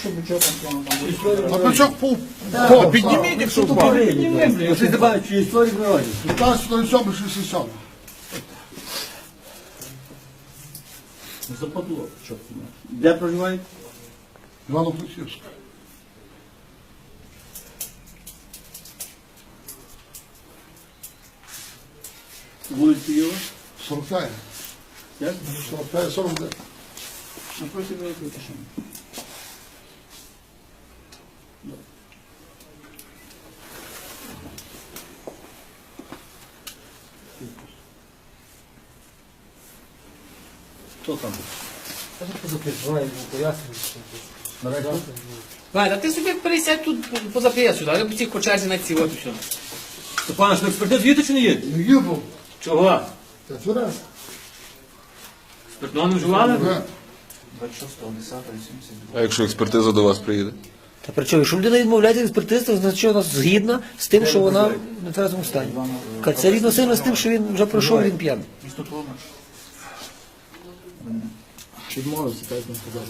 що бючок там там. А бичок пов. А підніміть, якщо впав. Щось забавить, чи історик виводить. 15 67. Западло, чорт. Де проживають? Івано-Франківськ. Вулиці його? 45. Як? 45, 49. Напроти великої тишини. Хто там? Ваня, ти собі пересядь тут позап'є сюди, а ці по черзі на ці от все. Степан, що експертиз їде чи не їде? Не їду. Чого? Та тверез. Спиртного не вживали? Не. 26, 10, 82. А якщо експертиза до вас приїде? Та при чому? Якщо людина відмовляється від експертизи, значить вона згідна з тим, що вона в нетверезому стані. Це рівно сильно з тим, що він вже пройшов, він п'яний. Відмовився, так він сказав.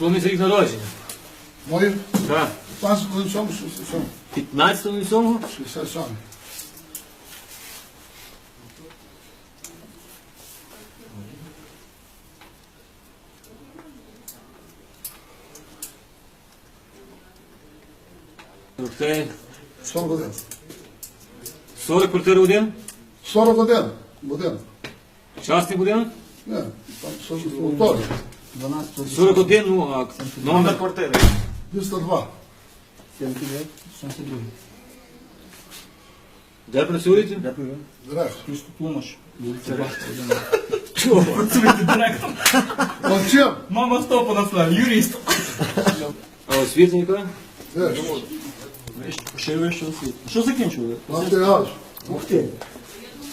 Місяць рік народження. Мої Так. 15 67, 67. 15 на 7 67. Це 41. 40 квартир один. 41. Будинок. Частний будинок. Не, там 40. 12, 41, ну, а номер квартири. 202. 79, 72. Де працюєте? Директор. Місто Тлумач. Вулиця Бахта, Он чим? Мама хто по нас юрист. А освіта яка? Теж. Ще вище освіт. Що закінчили? Лантигаж. Ух ти.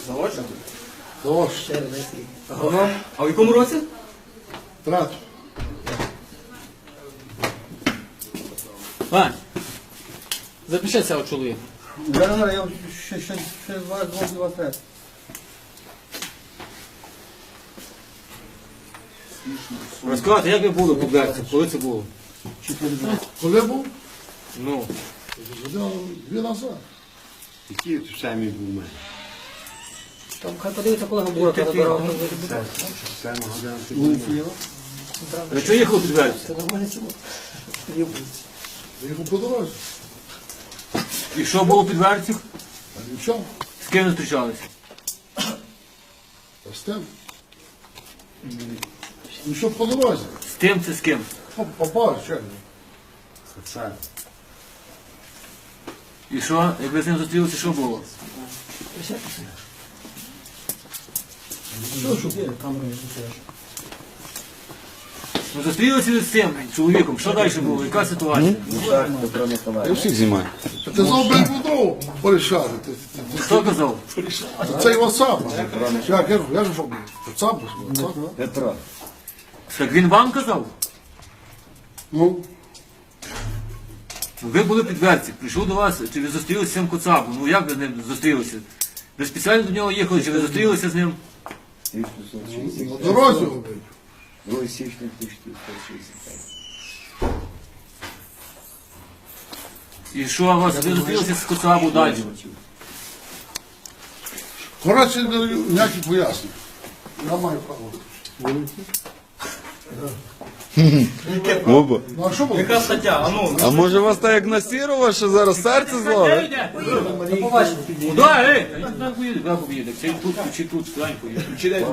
Заочно. Дож. А в якому році? Трат. Вань, запиши цього чоловіка. Зараз, я ще, ще, ще два роки вас треба. Розказати, як ви були Берцем? Коли це було? Коли був? Ну, дві назад. Які самі був мене? Там хай подивиться, коли Бурка набирав. Саме година ти вулиці його. Чого їхали під Це нормально цього. Їхав по дорозі. І що було під? А нічого. З ким зустрічалися? З тим. Ну що по дорозі? З тим це з ким? Ну, Попав, чекай. Це І що? Як ви з ним зустрілися, що було? Що, що? Ви зустрілися з цим чоловіком, що далі було? Яка ситуація? Я всіх знімаю. Ти знов би буду порішати. Ти- ти- ти- Хто казав? Це його сам. Як, як, як же фобі? Сам пішов. Так він вам казав? Ну, Ви були під Берцем, прийшов до вас, чи ви зустрілися з цим Коцабом? Ну як ви з ним зустрілися? Ви спеціально до нього їхали, чи ви зустрілися з ним? на дорозі робив. 2 січня 1965. І що у вас? Ви зустрілися з Коцабом далі? Коротше, ніяких пояснень. Я маю право. Оба. Ну? Яка стаття? А ну. А може вас так як на Сірова, що зараз серце зловить? Куди, ей? Поїде? Чи тут, чи тут, куди поїде?